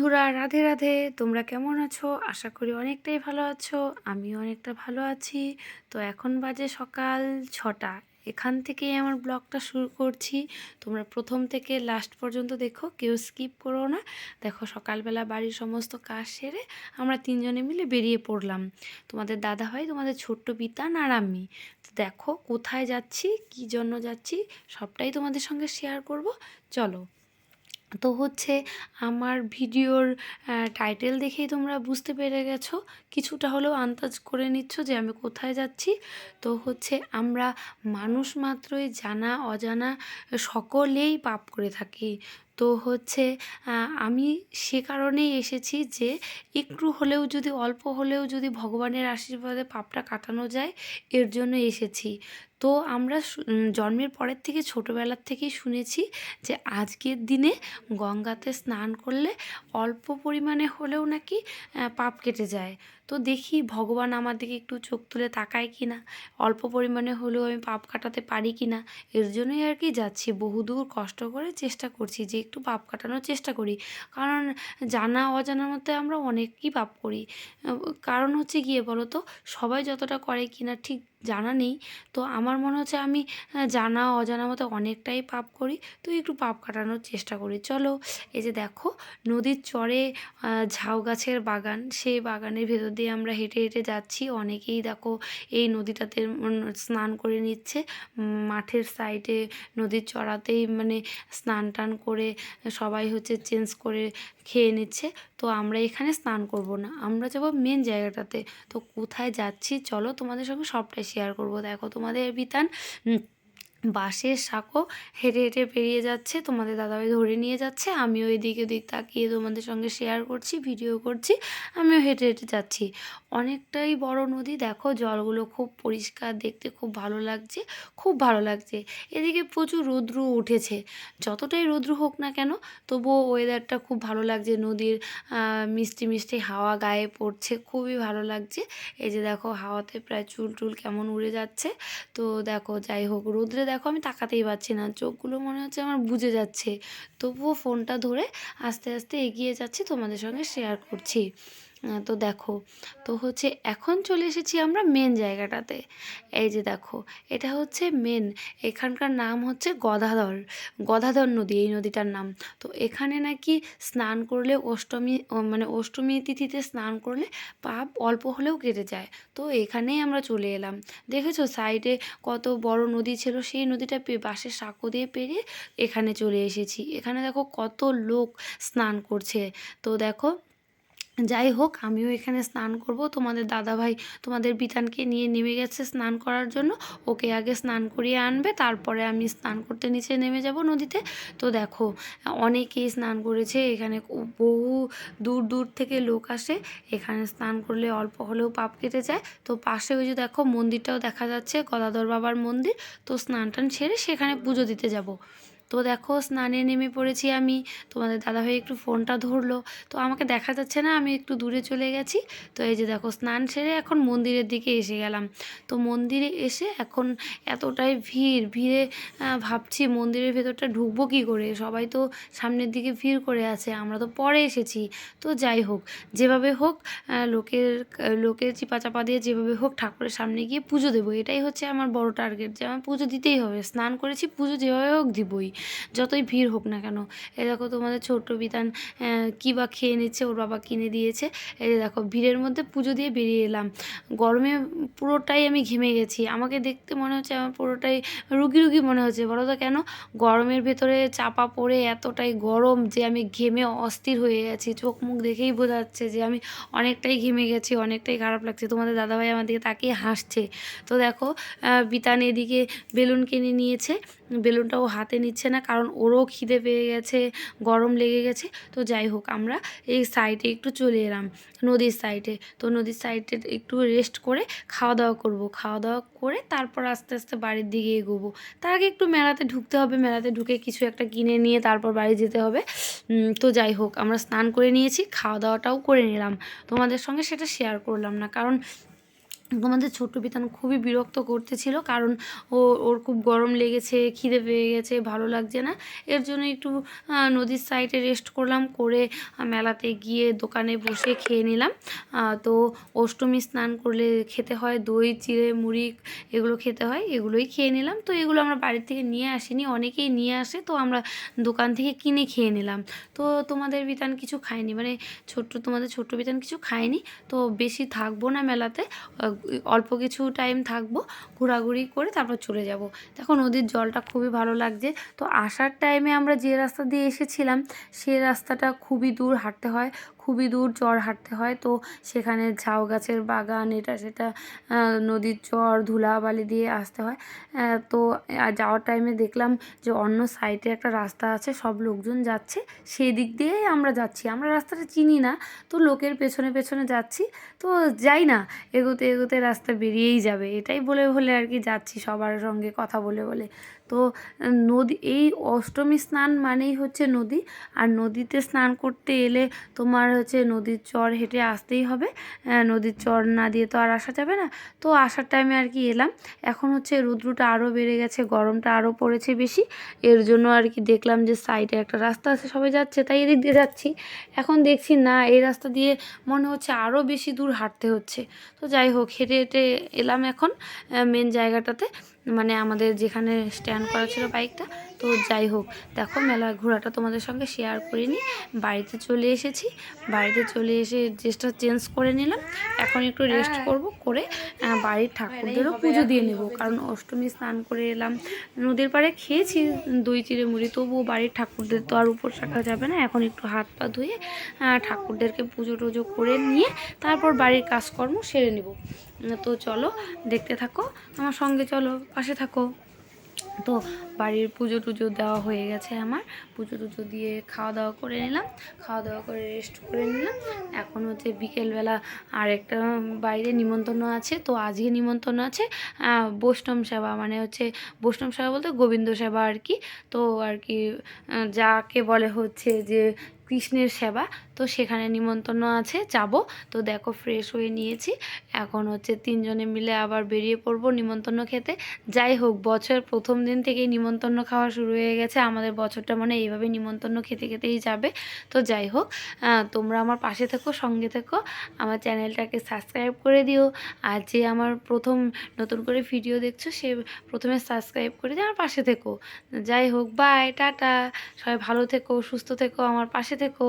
বন্ধুরা, রাধে রাধে। তোমরা কেমন আছো? আশা করি অনেকটাই ভালো আছো। আমিও অনেকটা ভালো আছি। তো এখন বাজে সকাল ছটা। এখান থেকেই আমার ব্লগটা শুরু করছি। তোমরা প্রথম থেকে লাস্ট পর্যন্ত দেখো, কেউ স্কিপ করো না। দেখো, সকালবেলা বাড়ির সমস্ত কাজ সেরে আমরা তিনজনে মিলে বেরিয়ে পড়লাম। তোমাদের দাদা ভাই, তোমাদের ছোট্ট বিতান আর আমি। তো দেখো, কোথায় যাচ্ছি, কী জন্য যাচ্ছি, সবটাই তোমাদের সঙ্গে শেয়ার করব। চলো। তো হচ্ছে আমার ভিডিওর টাইটেল দেখেই তোমরা বুঝতে পেরে গেছো। কিছুটা হলেও আন্দাজ করে নিচ্ছ যে আমি কোথায় যাচ্ছি। তো হচ্ছে আমরা মানুষ মাত্রই জানা, অজানা সকলেই পাপ করে থাকি। তো হচ্ছে আমি সে কারণেই এসেছি যে একটু হলেও যদি, অল্প হলেও যদি ভগবানের আশীর্বাদে পাপটা কাটানো যায়, এর জন্য এসেছি। তো আমরা জন্মের পরের থেকে ছোটোবেলার থেকেই শুনেছি যে আজকের দিনে গঙ্গাতে স্নান করলে অল্প পরিমাণে হলেও নাকি পাপ কেটে যায়। তো দেখি ভগবান আমার দিকে একটু চোখ তুলে তাকায় কি না অল্প পরিমাণে হলেও আমি পাপ কাটাতে পারি কি না এর জন্যই আর কি যাচ্ছি। বহুদূর কষ্ট করে চেষ্টা করছি যে একটু পাপ কাটানোর চেষ্টা করি। কারণ জানা অজানার মধ্যে আমরা অনেকই পাপ করি। কারণ হচ্ছে গিয়ে বলো তো সবাই যতটা করে কি না ঠিক জানা নেই। তো আমার মনে হচ্ছে আমি জানা অজানা মতো অনেকটাই পাপ করি। তো একটু পাপ কাটানোর চেষ্টা করি। চলো, এই যে দেখো, নদীর চরে ঝাউ গাছের বাগান। সেই বাগানের ভেতর দিয়ে আমরা হেঁটে হেঁটে যাচ্ছি। অনেকেই দেখো, এই নদীটাতে স্নান করে নিচ্ছে। মাঠের সাইডে নদীর চড়াতেই মানে স্নান টান করে সবাই হচ্ছে চেঞ্জ করে খেয়ে নিচ্ছে। তো আমরা এখানে স্নান করব না। আমরা যাব মেন জায়গাটাতে। তো কোথায় যাচ্ছি? চলো তোমাদের সঙ্গে সবটাই শেয়ার করব। দেখো তোমাদের বিতান বাঁশের সাঁকো হেঁটে হেঁটে পেরিয়ে যাচ্ছে, তোমাদের দাদাভাই ধরে নিয়ে যাচ্ছে, আমিও এদিকে ওদিক তাকিয়ে তোমাদের সঙ্গে শেয়ার করছি ভিডিও করছি, আমিও হেঁটে হেঁটে যাচ্ছি। অনেকটাই বড় নদী, দেখো জলগুলো খুব পরিষ্কার, দেখতে খুব ভালো লাগছে, খুব ভালো লাগছে। এদিকে প্রচুর রৌদ্র উঠেছে, যতটাই রৌদ্র হোক না কেন, তবুও ওয়েদারটা খুব ভালো লাগছে, নদীর মিষ্টি মিষ্টি হাওয়া গায়ে পড়ছে, খুবই ভালো লাগছে। এই যে দেখো হাওয়াতে প্রায় চুল টুল কেমন উড়ে যাচ্ছে, তো দেখো যাই হোক, রৌদ্রে দেখো আমি তাকাতেই পারছি না। চোখগুলো মনে হচ্ছে আমার বুঝে যাচ্ছে। তবুও ফোনটা ধরে আস্তে আস্তে এগিয়ে যাচ্ছি, তোমাদের সঙ্গে শেয়ার করছি। তো দেখো, তো হচ্ছে এখন চলে এসেছি আমরা মেন জায়গাটাতে। এই যে দেখো, এটা হচ্ছে মেন এখানকার নাম হচ্ছে গদাধর গদাধর নদী, এই নদীটার নাম। তো এখানে নাকি স্নান করলে অষ্টমী মানে অষ্টমী তিথিতে স্নান করলে পাপ অল্প হলেও কেটে যায়। তো এখানেই আমরা চলে এলাম। দেখেছ, সাইডে কত বড় নদী ছিল, সেই নদীটা বাঁশের সাঁকো দিয়ে পেরিয়ে এখানে চলে এসেছি। এখানে দেখো কত লোক স্নান করছে। তো দেখো যাই হোক, আমিও এখানে স্নান করব। তোমাদের দাদাভাই তোমাদের বিতানকে নিয়ে নেমে গেছে স্নান করার জন্য। ওকে আগে স্নান করিয়ে আনবে, তারপরে আমি স্নান করতে নিচে নেমে যাব নদীতে। তো দেখো, অনেকেই স্নান করেছে, এখানে বহু দূর দূর থেকে লোক আসে। এখানে স্নান করলে অল্প হলেও পাপ কেটে যায়। তো পাশে ওই যে দেখো মন্দিরটাও দেখা যাচ্ছে, গদাধর বাবার মন্দির। তো স্নান টান সেরে সেখানে পুজো দিতে যাব। তো দেখো স্নানে নেমে পড়েছি আমি। তোমাদের দাদাভাই একটু ফোনটা ধরলো। তো আমাকে দেখা যাচ্ছে না, আমি একটু দূরে চলে গেছি। তো এই যে দেখো, স্নান সেরে এখন মন্দিরের দিকে এসে গেলাম। তো মন্দিরে এসে এখন এতটাই ভিড়, ভিড়ে ভাবছি মন্দিরের ভেতরটা ঢুকবো কী করে? সবাই তো সামনের দিকে ভিড় করে আছে, আমরা তো পরে এসেছি। তো যাই হোক, যেভাবে হোক লোকের লোকের চিপা চাপা দিয়ে যেভাবে হোক ঠাকুরের সামনে গিয়ে পুজো দেবো। এটাই হচ্ছে আমার বড় টার্গেট, যে আমার পুজো দিতেই হবে। স্নান করেছি, পুজো যেভাবে হোক দিবই। যতই ভিড় হোক না কেন। এ দেখো তোমাদের ছোট্ট বিতান কী বা খেয়ে নিচ্ছে, ওর বাবা কিনে দিয়েছে। এই দেখো, ভিড়ের মধ্যে পুজো দিয়ে বেরিয়ে এলাম। গরমে পুরোটাই আমি ঘেমে গেছি। আমাকে দেখতে মনে হচ্ছে আমার পুরোটাই রুগী রুগী মনে হচ্ছে। বলো তো কেন? গরমের ভেতরে চাপা পড়ে এতটাই গরম যে আমি ঘেমে অস্থির হয়ে গেছি। চোখ মুখ দেখেই বোঝা যাচ্ছে যে আমি অনেকটাই ঘেমে গেছি, অনেকটাই খারাপ লাগছে। তোমাদের দাদাভাই আমার দিকে তাকিয়ে হাসছে। তো দেখো বিতান এদিকে বেলুন কিনে নিয়েছে। বেলুনটাও হাতে নিচ্ছে না, কারণ ওরও খিদে পেয়ে গেছে, গরম লেগে গেছে। তো যাই হোক, আমরা এই সাইডে একটু চলে এলাম, নদীর সাইডে তো নদীর সাইডে একটু রেস্ট করে খাওয়া দাওয়া করব। খাওয়া দাওয়া করে তারপর আস্তে আস্তে বাড়ির দিকে এগোবো। তার আগে একটু মেলাতে ঢুকতে হবে। মেলাতে ঢুকে কিছু একটা কিনে নিয়ে তারপর বাড়ি যেতে হবে। তো যাই হোক, আমরা স্নান করে নিয়েছি, খাওয়া দাওয়াটাও করে নিলাম। তোমাদের সঙ্গে সেটা শেয়ার করলাম না, কারণ তোমাদের ছোট্ট বিতান খুবই বিরক্ত করতেছিল, কারণ ও, ওর খুব গরম লেগেছে, খিদে পেয়ে গেছে, ভালো লাগছে না। এর জন্য একটু নদীর সাইডে রেস্ট করলাম, করে মেলাতে গিয়ে দোকানে বসে খেয়ে নিলাম। তো অষ্টমী স্নান করলে খেতে হয়, দই, চিড়ে, মুড়ি, এগুলো খেতে হয়, এগুলোই খেয়ে নিলাম। তো এগুলো আমরা বাড়ির থেকে নিয়ে আসিনি, অনেকেই নিয়ে আসে, তো আমরা দোকান থেকে কিনে খেয়ে নিলাম। তো তোমাদের বিতান কিছু খায়নি মানে ছোট্ট, তোমাদের ছোট্ট বিতান কিছু খায়নি, তো বেশি থাকব না মেলাতে। অল্প কিছু টাইম থাকব, ঘোরাঘুরি করে তারপর চলে যাব। দেখো নদীর জলটা খুবই ভালো লাগছে। তো আসার টাইমে আমরা যে রাস্তা দিয়ে এসেছিলাম, সে রাস্তাটা খুবই দূর হাঁটতে হয়, খুবই দূর চর হাঁটতে হয়। তো সেখানে ঝাউ গাছের বাগান, এটা সেটা নদীর চর, ধুলাবালি দিয়ে আসতে হয়। তো যাওয়ার টাইমে দেখলাম যে অন্য সাইডে একটা রাস্তা আছে, সব লোকজন যাচ্ছে। সেই দিক দিয়েই আমরা যাচ্ছি। আমরা রাস্তাটা চিনি না, তো লোকের পেছনে পেছনে যাচ্ছি। তো যাই না, এগোতে এগোতে রাস্তা বেরিয়েই যাবে। এটাই বলে বলে আর কি যাচ্ছি সবার সঙ্গে কথা বলে বলে। তো নদী, এই অষ্টমী স্নান মানেই হচ্ছে নদী। আর নদীতে স্নান করতে এলে তোমার হচ্ছে নদীর চর হেঁটে আসতেই হবে। নদীর চর না দিয়ে তো আর আসা যাবে না। তো আসার টাইমে আর কি এলাম। এখন হচ্ছে রৌদ্রটা আরও বেড়ে গেছে, গরমটা আরও পড়েছে বেশি। এর জন্য আর কি দেখলাম যে সাইডে একটা রাস্তা আছে, সবাই যাচ্ছে, তাই এদিক দিয়ে যাচ্ছি। এখন দেখছি না, এই রাস্তা দিয়ে মনে হচ্ছে আরও বেশি দূর হাঁটতে হচ্ছে। তো যাই হোক, হেঁটে হেঁটে এলাম এখন মেন জায়গাটাতে। মানে আমাদের যেখানে স্ট্যান্ড করা ছিল বাইকটা তো যাই হোক দেখো মেলা ঘোরাটা তোমাদের সঙ্গে শেয়ার করিনি। বাড়িতে চলে এসেছি। বাড়িতে চলে এসে ড্রেসটা চেঞ্জ করে নিলাম। এখন একটু রেস্ট করব করে বাড়ির ঠাকুরদেরও পুজো দিয়ে নেব। কারণ অষ্টমী স্নান করে এলাম। নদীর পাড়ে খেয়েছি দই চিড়ে মুড়ি। তবুও বাড়ির ঠাকুরদের তো আর উপর রাখা যাবে না। এখন একটু হাত পা ধুয়ে ঠাকুরদেরকে পুজো টুজো করে নিয়ে তারপর বাড়ির কাজকর্ম সেরে নেব। তো চলো দেখতে থাকো। আমার সঙ্গে চলো পাশে থাকো। তো বাড়ির পুজো টুজো দেওয়া হয়ে গেছে আমার। পুজো টুজো দিয়ে খাওয়া দাওয়া করে নিলাম। খাওয়া দাওয়া করে রেস্ট করে নিলাম। এখন হচ্ছে বিকেলবেলা আর একটা বাইরে নিমন্ত্রণ আছে, তো আজকে নিমন্ত্রণ আছে বৈষ্ণব সেবা মানে হচ্ছে বৈষ্ণব সেবা বলতে গোবিন্দ সেবা আর কি। তো আর কি যাকে বলে হচ্ছে যে কৃষ্ণের সেবা, তো সেখানে নিমন্ত্রণ আছে, যাব। তো দেখো ফ্রেশ হয়ে নিয়েছি। এখন হচ্ছে তিনজনে মিলে আবার বেরিয়ে পড়ব নিমন্ত্রণ খেতে। যাই হোক বছর প্রথম দিন থেকেই নিমন্ত্রণ খাওয়া শুরু হয়ে গেছে। আমাদের বছরটা মানে এইভাবে নিমন্ত্রণ খেতে খেতেই যাবে। তো যাই হোক তোমরা আমার পাশে থেকো, সঙ্গে থেকো। আমার চ্যানেলটাকে সাবস্ক্রাইব করে দিও। আর যে আমার প্রথম নতুন করে ভিডিও দেখছ, সে প্রথমে সাবস্ক্রাইব করে দিয়ে আমার পাশে থেকো। যাই হোক বাই টাটা। সবাই ভালো থেকো, সুস্থ থেকো, আমার পাশে থেকো।